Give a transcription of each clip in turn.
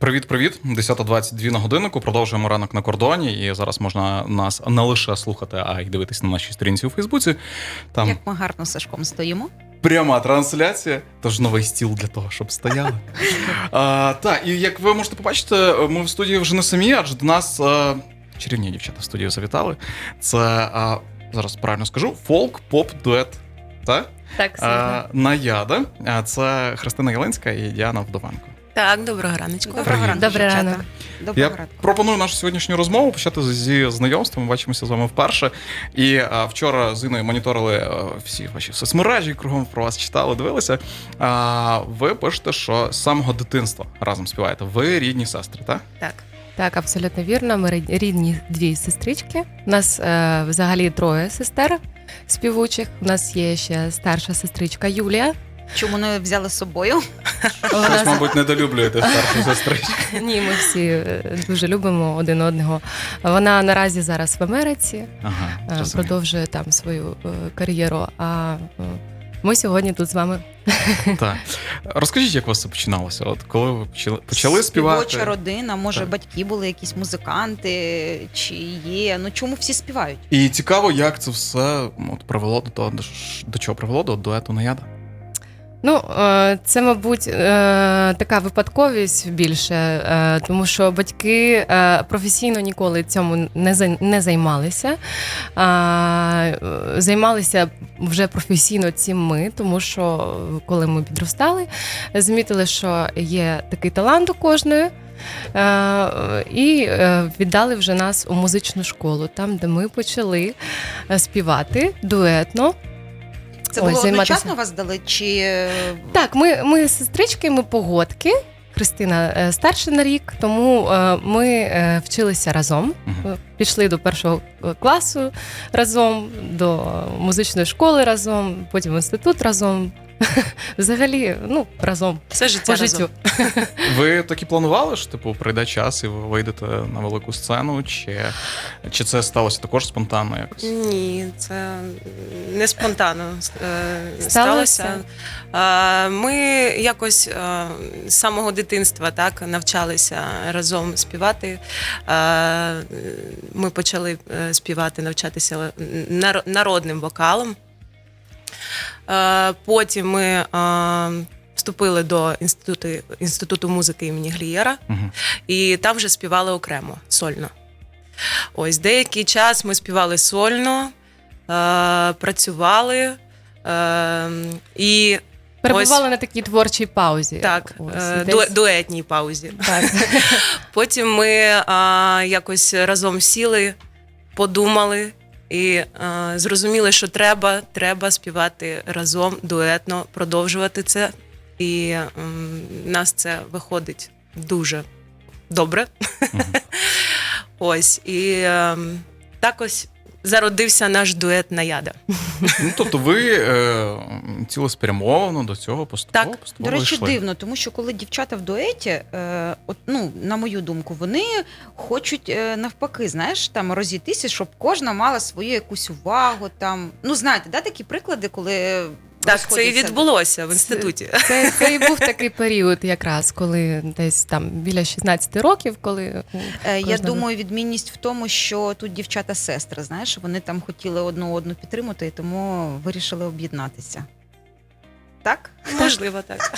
Привіт, привіт. 10.22 на годиннику. Продовжуємо ранок на кордоні. І зараз можна нас не лише слухати, а й дивитись на нашій сторінці у Фейсбуці. Там Як ми гарно з Сашком стоїмо. пряма трансляція, тож новий стіл для того, щоб стояли. а, так, і як ви можете побачити, ми в студії вже не самі, адже до нас а, чарівні дівчата в студію завітали. Це а, зараз правильно скажу: фолк, поп, дует. Так? Так, А, Наяда. А, Це Христина Єленська і Діана Вдовенко. Так, доброго раночку. Доброго ранку. Добрий дівчата. ранок. Доброго Я ранку. пропоную нашу сьогоднішню розмову почати зі знайомства. Ми бачимося з вами вперше. І а, вчора з Іною моніторили а, всі ваші соцмережі, кругом про вас читали, дивилися. А, ви пишете, що з самого дитинства разом співаєте. Ви рідні сестри, так? Так. Так, абсолютно вірно. Ми рід- рідні дві сестрички. У нас е, взагалі троє сестер співучих. У нас є ще старша сестричка Юлія. Чому не взяли з собою? Щось, мабуть, недолюблюєте старшу сестричку. Ні, ми всі е, дуже любимо один одного. Вона наразі зараз в Америці, Ага, е, зрозумів. продовжує там свою е, кар'єру. А е, ми сьогодні тут з вами. Так. Розкажіть, як у вас це починалося? От коли ви почали, почали співати? Співоча родина, може, Так. батьки були якісь музиканти, чи є. Ну чому всі співають? І цікаво, як це все от, привело до того, до, до чого привело до дуету Наяда. Ну, е, це, мабуть, е, така випадковість більше, е, тому що батьки професійно ніколи цьому не за- не займалися. Займалися вже професійно цим ми, тому що коли ми підростали, замітили, що є такий талант у кожної. І віддали вже нас у музичну школу, там, де ми почали співати дуетно. Це Ой, було займатися. одночасно вас дали? Чи е, Так, ми, ми сестрички, ми погодки. Христина е, старша на рік, тому е, ми вчилися разом. Пішли до першого класу разом, до музичної школи разом, потім в інститут разом. Взагалі, ну, разом Все життя по разом. життю. Ви так і планували, що типу прийде час і ви вийдете на велику сцену, чи, чи це сталося також спонтанно якось? Ні, це не спонтанно е, Сталося? сталося. Е, Ми якось е, з самого дитинства так навчалися разом співати. Е, Ми почали співати, навчатися нар- народним вокалом. Е, Потім ми е, вступили до інституту, інституту музики імені Глієра. Мгм. І там вже співали окремо, сольно. Ось деякий час ми співали сольно, е, працювали. І Перебували на такій творчій паузі. так, Ось, е, десь- дуетній паузі. так. Потім ми е, якось разом сіли, подумали і е, зрозуміли, що треба, треба співати разом, дуетно, продовжувати це. І е, нас це виходить дуже добре. Ось і е, так ось зародився наш дует Наяда. Ну, тобто ви е, цілеспрямовано до цього поступово, Так. поступово до речі, йшли. дивно, тому що коли дівчата в дуеті, е, от, ну, на мою думку, вони хочуть е, навпаки, знаєш, там розійтися, щоб кожна мала свою якусь увагу. Там, ну знаєте, да, такі приклади, коли Так, це і відбулося в інституті. Це, це і був такий період, якраз коли десь там біля 16 років, коли Е, Я Кожна думаю, відмінність в тому, що тут дівчата сестри, знаєш, вони там хотіли одну одну підтримати, і тому вирішили об'єднатися. Так? Можливо, так.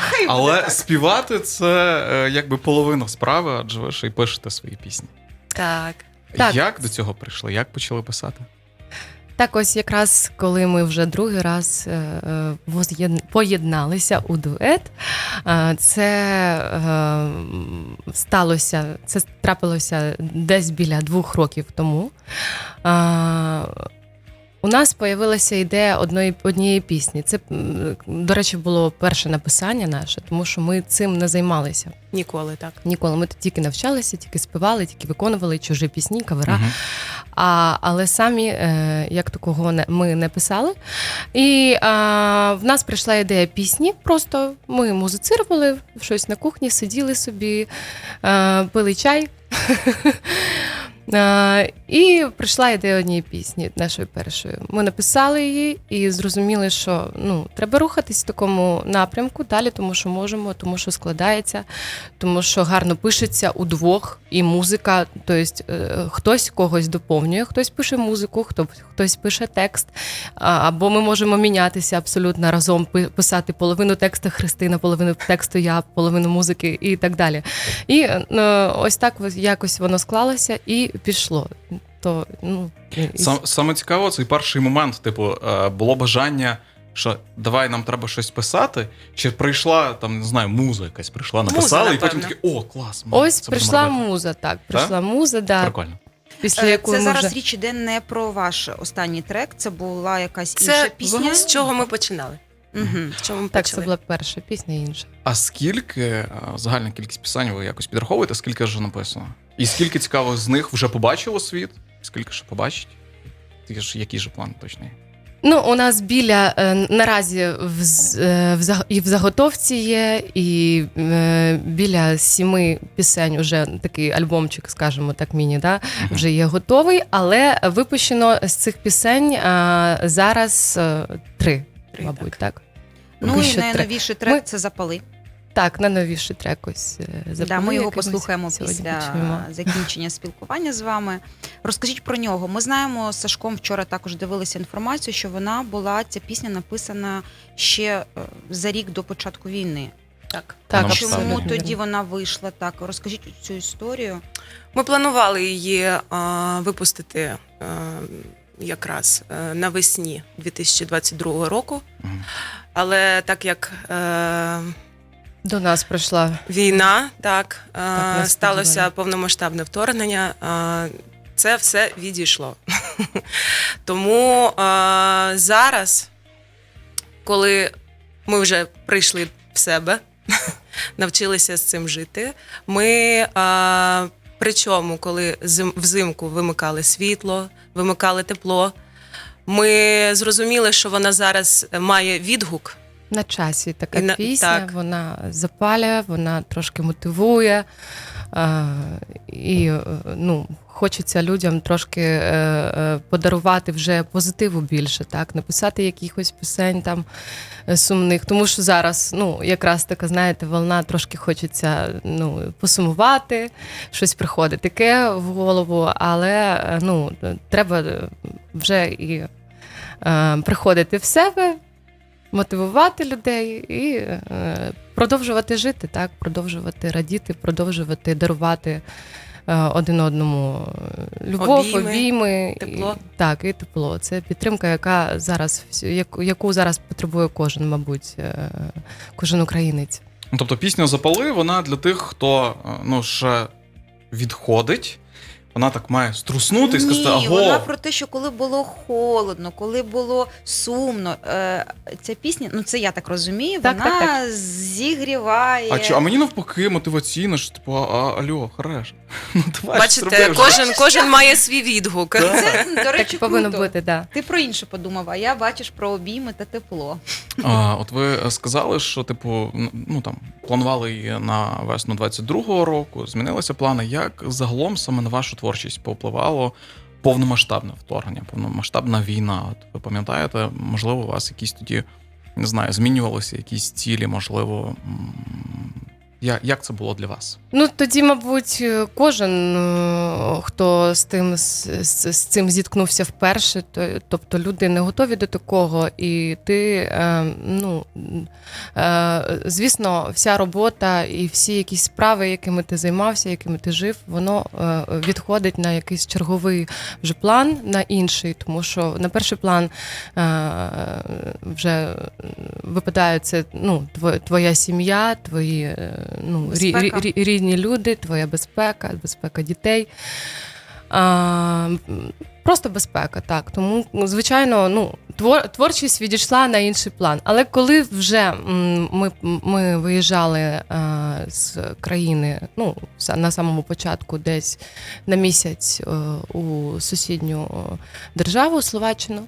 Хай Але так. співати це е, якби половина справи, адже ви ще й пишете свої пісні. Так. Так. Як до цього прийшли? Як почали писати? Так, ось якраз коли ми вже другий раз е, е, поєдналися у дует, е, це сталося, це трапилося десь біля двох років тому. У нас появилася ідея одної однієї пісні. Це, до речі, було перше написання наше, тому що ми цим не займалися Ніколи так. ніколи. Ми тільки навчалися, тільки співали, тільки виконували чужі пісні, кавера. Мгм. А, але самі е, як такого не, ми не писали. І а, в нас прийшла ідея пісні. Просто ми музицирували щось на кухні, сиділи собі, е, пили чай. Е, І прийшла ідея однієї пісні, нашої першої. Ми написали її і зрозуміли, що ну, треба рухатись в такому напрямку далі, тому що можемо, тому що складається, тому що гарно пишеться удвох, і музика, тобто е, хтось когось доповнює, хтось пише музику, хто, хтось пише текст. Або ми можемо мінятися абсолютно разом, пи- писати половину тексту Христина, половину тексту я, половину музики і так далі. І е, ось так ось якось воно склалося і пішло. То, ну, і- Сам, саме цікаво, цей перший момент, типу, е, було бажання, що давай нам треба щось писати, чи прийшла там, не знаю, муза якась прийшла, написала, і потім такі, о, клас. ми Ось це прийшла муза, так. Прийшла муза, да, Прикольно. після Е, якої Це зараз вже... річ іде не про ваш останній трек, це була якась інша пісня. з чого ми починали. Угу. З чого ми Так, це була перша пісня інша. А скільки е, загальна кількість пісень ви якось підраховуєте, скільки вже написано? І скільки цікаво з них вже побачило світ? Скільки ще побачить? Ти ж який же план точний? Ну, у нас біля е, наразі в, е, в, і в заготовці є, і е, біля сіми пісень вже такий альбомчик, скажімо так, міні, да, вже є готовий, але випущено з цих пісень зараз три, Три, мабуть, так. Ну Поки і найновіший трек Ми- це запали. Так, на новіший трек ось е, Да, ми його послухаємо після почуємо. закінчення спілкування з вами. Розкажіть про нього. Ми знаємо, з Сашком вчора також дивилися інформацію, що вона була ця пісня написана ще е, за рік до початку війни. Так. Так, Вона Чому абсолютно тоді вона вийшла так? Розкажіть цю історію. Ми планували її а, випустити а, якраз е, навесні 2022 року. Але так як е, До нас прийшла війна, так, е, несподівано. сталося повномасштабне вторгнення, е, це все відійшло. Тому е, зараз, коли ми вже прийшли в себе, навчилися з цим жити, ми. Е, Причому, коли зим- взимку вимикали світло, вимикали тепло, ми зрозуміли, що вона зараз має відгук на часі така на- пісня, так. вона запалює, вона трошки мотивує. А, і е, ну, хочеться людям трошки е, е, подарувати вже позитиву більше, так, написати якихось пісень там е, сумних. Тому що зараз, ну, якраз така, знаєте, волна трошки хочеться ну, посумувати, щось приходить таке в голову, але е, ну, треба е, вже і е, приходити в себе, мотивувати людей і е, продовжувати жити, так, продовжувати радіти, продовжувати дарувати е, один одному е, любов, Обійми, обійми, тепло. І, так, і тепло. Це підтримка, яка зараз яку, зараз потребує кожен, мабуть, кожен українець. Ну, тобто пісня Запали, вона для тих, хто ну, ще відходить, вона так має струснути і сказати, Ні, аго, вона про те, що коли було холодно, коли було сумно, е, ця пісня, ну це я так розумію, Так, вона так, зігріває. а, чи, а мені навпаки мотиваційно, що типу, а, алло, хорош. Ну, давай, Бачите, вже. кожен, кожен має свій відгук. Це, до речі, так повинно круто. бути, да. Ти про інше подумав, а я бачиш про обійми та тепло. А, от ви сказали, що типу, ну там планували її на весну 22-го року, змінилися плани. Як загалом саме на вашу творчість повпливало повномасштабне вторгнення, повномасштабна війна? От ви пам'ятаєте, можливо, у вас якісь тоді не знаю, змінювалися якісь цілі, можливо. Я, як це було для вас? Ну тоді, мабуть, кожен, е, хто з тим з, з, цим зіткнувся вперше, то, тобто люди не готові до такого, і ти, е, ну е, звісно, вся робота і всі якісь справи, якими ти займався, якими ти жив, воно е, відходить на якийсь черговий вже план, на інший, тому що на перший план е, вже випадає це ну, твоя сім'я, твої е, ну, рі- рі- рідні люди, твоя безпека, безпека дітей. А, просто безпека, так. Тому, звичайно, ну, твор, творчість відійшла на інший план. Але коли вже ми, ми виїжджали а, з країни, ну, на самому початку, десь на місяць е, у сусідню державу Словаччину.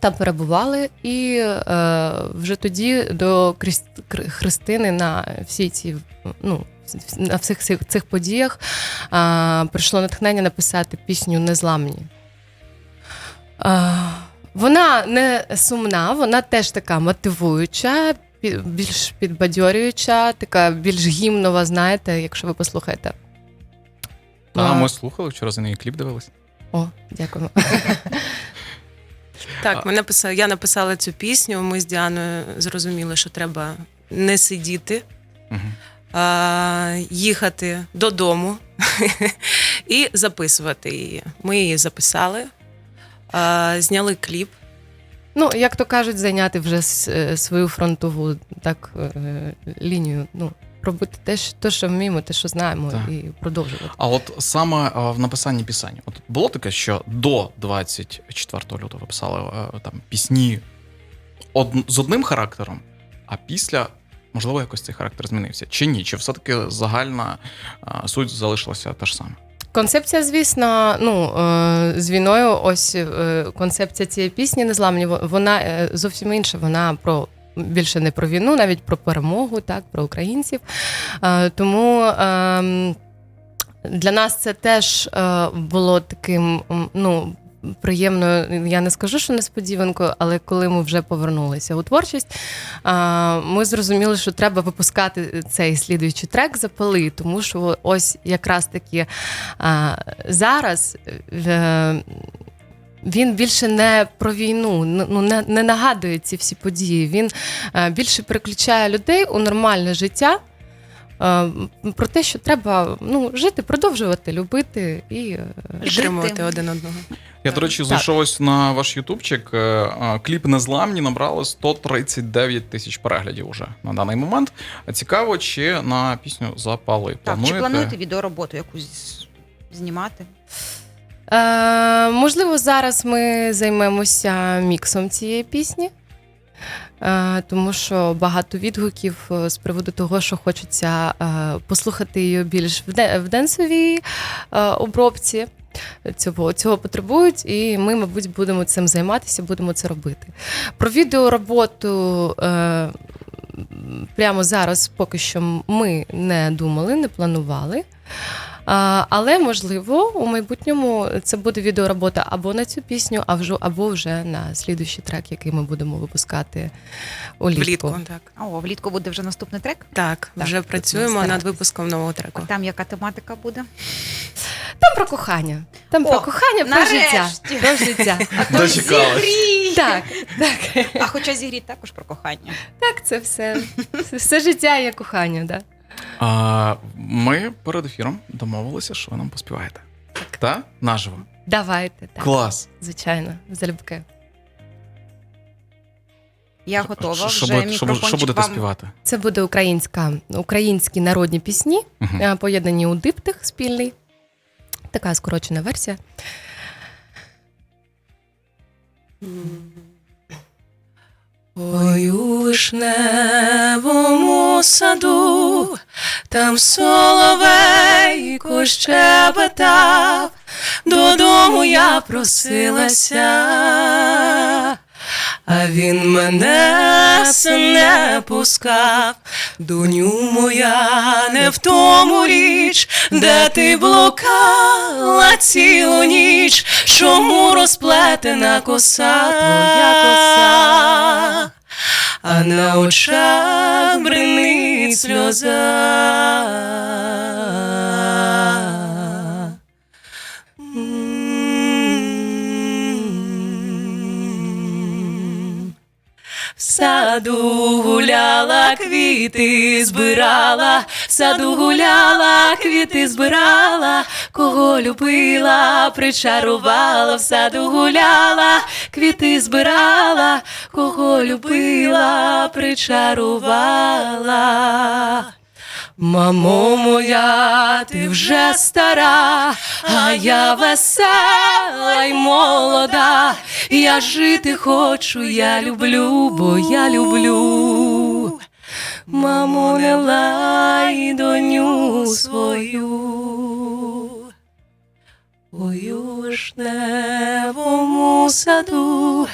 Там перебували, і е, вже тоді до Христини на всі ці ну, на всіх цих, цих подіях е, прийшло натхнення написати пісню Незламні. Е, вона не сумна, вона теж така мотивуюча, більш підбадьорююча, така більш гімнова, знаєте, якщо ви послухаєте. А, ми слухали, вчора за неї кліп дивились. О, дякуємо. Так, ми написали, я написала цю пісню. Ми з Діаною зрозуміли, що треба не сидіти, а, їхати додому і записувати її. Ми її записали, а, зняли кліп. Ну, як то кажуть, зайняти вже е, свою фронтову так, е, лінію. Ну, робити те, що, те, що вміємо, те, що знаємо, Так. і продовжувати. А от саме в написанні пісень, от було таке, що до 24 лютого ви писали е, там пісні од... з одним характером, а після, можливо, якось цей характер змінився. Чи ні? Чи все-таки загальна е, суть залишилася та ж сама? Концепція, звісно, ну е, з війною, ось е, концепція цієї пісні незламні, во- вона зовсім інша. Вона про більше не про війну, навіть про перемогу, так, про українців. Е, Тому ем, для нас це теж е, було таким, ну. Приємною, я не скажу, що несподіванкою, але коли ми вже повернулися у творчість, ми зрозуміли, що треба випускати цей слідуючий трек запали, тому що ось якраз таки зараз е, він більше не про війну, ну не, не нагадує ці всі події. Він е, більше переключає людей у нормальне життя. е, Про те, що треба ну, жити, продовжувати любити і е, Підтримувати один одного. Я, до речі, зайшов ось на ваш ютубчик. Кліп Незламні набрали 139 тисяч переглядів уже на даний момент. Цікаво, чи на пісню запали. Так, чи плануєте відеороботу якусь знімати? Е, можливо, зараз ми займемося міксом цієї пісні, е, тому що багато відгуків е, з приводу того, що хочеться е, послухати її більш в, де, в денсовій е, обробці. Цього, цього потребують, і ми, мабуть, будемо цим займатися, будемо це робити. Про відеороботу е, прямо зараз поки що ми не думали, не планували. А, але можливо, у майбутньому це буде відеоробота або на цю пісню, а вже або вже на слідуючий трек, який ми будемо випускати улітку. Влітку, так. О, влітку буде вже наступний трек. Так, Так, вже працюємо над випуском нового А треку. там яка тематика буде? Там про кохання. Там О, про кохання, про життя. Про життя. Дочекалась. Зігрій! Так, так, А хоча зігрій також про кохання. так, це все. Все життя є кохання, да. А, ми перед ефіром домовилися, що ви нам поспіваєте. Та? Наживо. Давайте, так. Клас. Звичайно, залюбки. Я готова. Що- Вже що, буде- що, мікрофончик що будете вам. співати? Це буде українська, українські народні пісні, Мгм. е, поєднані у диптих спільний. Така скорочена версія. Ой, у вишневому саду, там соловейко щебетав, додому я просилася, а він мене не пускав. Доню моя, не в тому річ, де ти блукала цілу ніч, чому розплетена коса твоя коса, на очах бринить сльоза. В саду гуляла, квіти збирала, в саду гуляла, квіти збирала, кого любила, причарувала, в саду гуляла, квіти збирала, кого любила, причарувала. Мамо моя, ти вже стара, а я весела й молода. Я жити хочу, я люблю, бо я люблю. Мамо, не лай доню свою. У вишневому саду,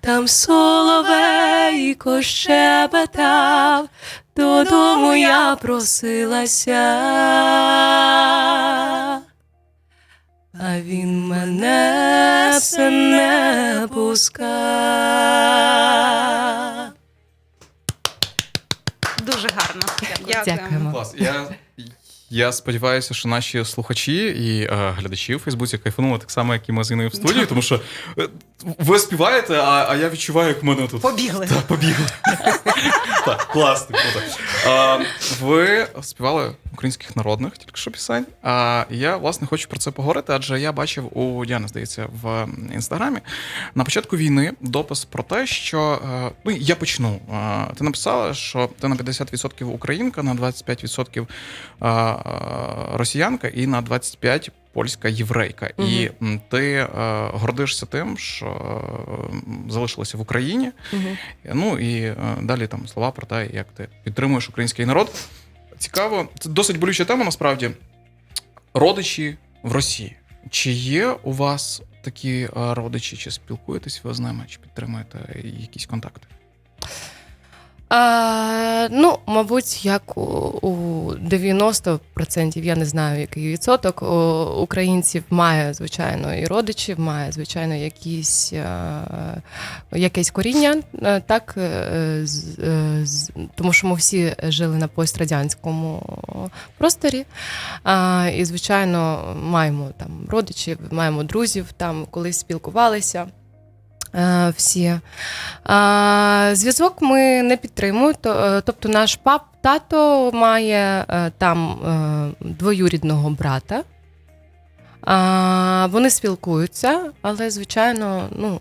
там соловейко щебетав, додому я просилася. А він мене все не пускав. Дуже гарно. Дякуємо. Клас. Я, я сподіваюся, що наші слухачі і е, глядачі у Фейсбуці кайфанули так само, як і ми з Іною в студії, тому що е, ви співаєте, а, а я відчуваю, як в мене тут. Побігли. Так, побігли. Так, класно. А, ви співали українських народних тільки що пісень. А я, власне, хочу про це поговорити, адже я бачив у Діани, здається, в інстаграмі на початку війни допис про те, що е, ну я почну. Е, Ти написала, що ти на 50% українка, на 25% е, е, росіянка і на 25% польська єврейка. І ти е, гордишся тим, що е, залишилася в Україні. Мгм. Ну і е, далі там слова про те, як ти підтримуєш український народ. Цікаво, це досить болюча тема, насправді. Родичі в Росії. Чи є у вас такі е, родичі, чи спілкуєтесь ви з ними, чи підтримуєте якісь контакти? А, ну, мабуть, як у, у 90%, я не знаю, який відсоток українців має, звичайно, і родичів, має, звичайно, якісь, е, якесь коріння, е, так, е, з, з, тому що ми всі жили на пострадянському просторі. А, і, звичайно, маємо там родичів, маємо друзів, там колись спілкувалися. Е, Всі зв'язок ми не підтримуємо. Е, тобто, наш пап тато має е, там е, двоюрідного брата. А, вони спілкуються, але, звичайно, ну,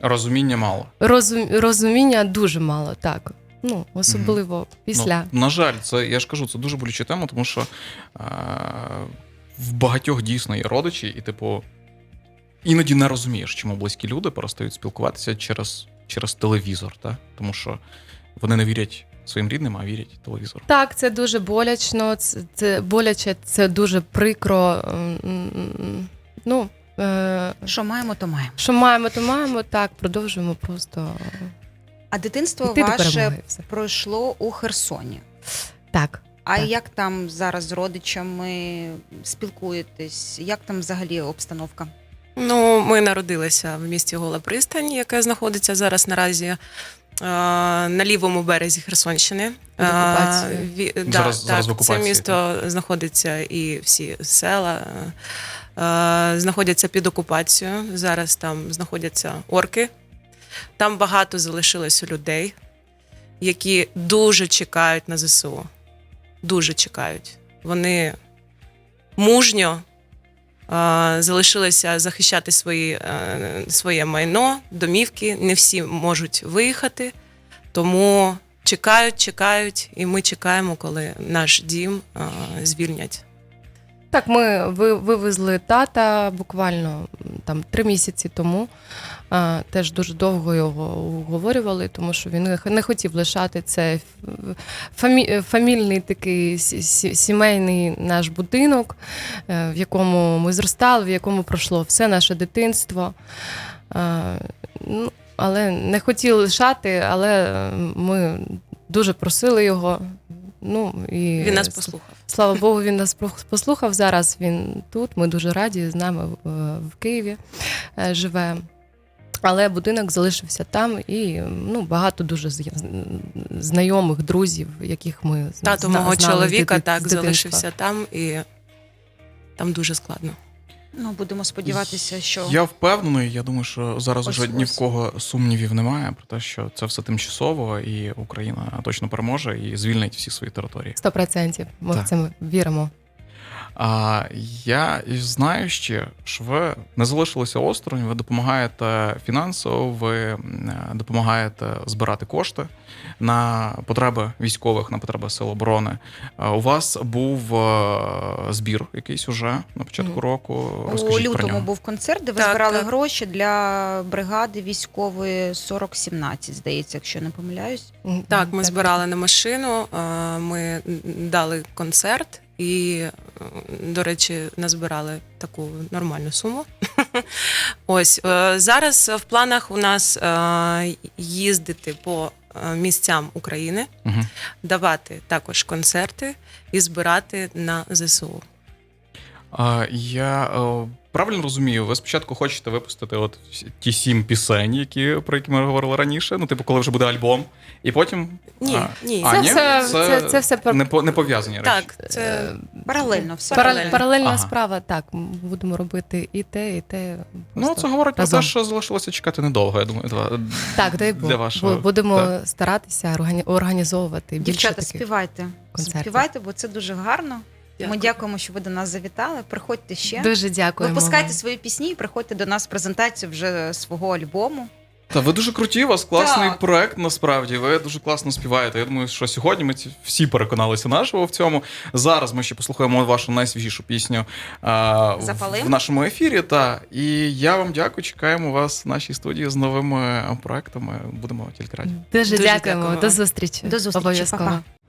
Розуміння мало. розум, розуміння дуже мало, так. Ну, особливо після. Ну, на жаль, це я ж кажу, це дуже болюча тема, тому що е, в багатьох дійсно є родичі, і, типу, іноді не розумієш, чому близькі люди перестають спілкуватися через, через телевізор, та? тому що вони не вірять своїм рідним, а вірять телевізору. Так, це дуже болячно, це, це боляче, це дуже прикро. Ну, е, Що маємо, то маємо. що маємо, то маємо. Так, продовжуємо просто А дитинство до ваше пройшло у Херсоні. Так. А Так. як там зараз з родичами спілкуєтесь? Як там взагалі обстановка? Ну, ми народилися в місті Гола Пристань, яке знаходиться зараз наразі е, на лівому березі Херсонщини. Під окупацією. Е, ві- да, Зараз- так, зараз в окупації, Це місто знаходиться і всі села е, знаходяться під окупацією. Зараз там знаходяться орки. Там багато залишилося людей, які дуже чекають на ЗСУ. Дуже чекають. Вони мужньо залишилися захищати свої, е, своє майно, домівки. Не всі можуть виїхати, тому чекають, чекають, і ми чекаємо, коли наш дім е, звільнять. Так, ми ви- вивезли тата буквально там три місяці тому. Теж дуже довго його уговорювали, тому що він не хотів лишати це фамі, фамільний такий сі- сі- сімейний наш будинок, е, в якому ми зростали, в якому пройшло все наше дитинство. Ну, але не хотів лишати, але е, ми дуже просили його. Ну, і Він нас послухав. Слава Богу, він нас послухав. Зараз він тут. Ми дуже раді з нами е, в Києві е, живе. Але будинок залишився там, і ну, багато дуже з- знайомих, друзів, яких ми Тато зна- мого знали чоловіка дити- так з дитинства. залишився там, і там дуже складно. Ну, будемо сподіватися, що Я впевнений, я думаю, що зараз Ось, уже ні в кого сумнівів немає про те, що це все тимчасово, і Україна точно переможе і звільнить всі свої території. Сто процентів. Ми Так. в це віримо. А я знаю ще, що ви не залишилися осторонь, ви допомагаєте фінансово, ви допомагаєте збирати кошти на потреби військових, на потреби сил оборони. У вас був е, збір якийсь уже на початку року. у Розкажіть про лютому нього. був концерт, де ви Так, збирали так. гроші для бригади військової 4017, здається, якщо не помиляюсь. Так, ми збирали на машину, е, ми дали концерт, І, е, до речі, назбирали таку нормальну суму. Ось е, зараз в планах у нас е, їздити по е, місцям України, давати також концерти і збирати на ЗСУ. А, я е, правильно розумію, ви спочатку хочете випустити от ті сім пісень, які, про які ми говорили раніше. Ну, типу, коли вже буде альбом, і потім. Ні, А, ні. А, Це ні? все- Це це- це все пар- не, по- не пов'язані речі. Так, це Е, Паралельно все. Паралельно. паралельна Ага. справа, так. Будемо робити і те, і те. Ну, це говорить про те, що залишилося чекати недовго, я думаю. Два- Так, дай Бог. для вашого- Будемо так. старатися органі- організовувати більше Дівчата, таких. співайте. концертів. Співайте, бо це дуже гарно. Ми дякуємо, що ви до нас завітали. Приходьте ще. Дуже дякуємо. Випускайте вам. свої пісні і приходьте до нас в презентацію вже свого альбому. Та ви дуже круті, у вас класний Так. проект насправді. Ви дуже класно співаєте. Я думаю, що сьогодні ми всі переконалися наживо в цьому. Зараз ми ще послухаємо вашу найсвіжішу пісню а, в, в нашому ефірі. Та і я вам дякую. Чекаємо вас в нашій студії з новими проектами. Будемо тільки раді. Дуже, Дуже дякуємо. дякуємо До зустрічі. До зустрічі, Обов'язково. па-па.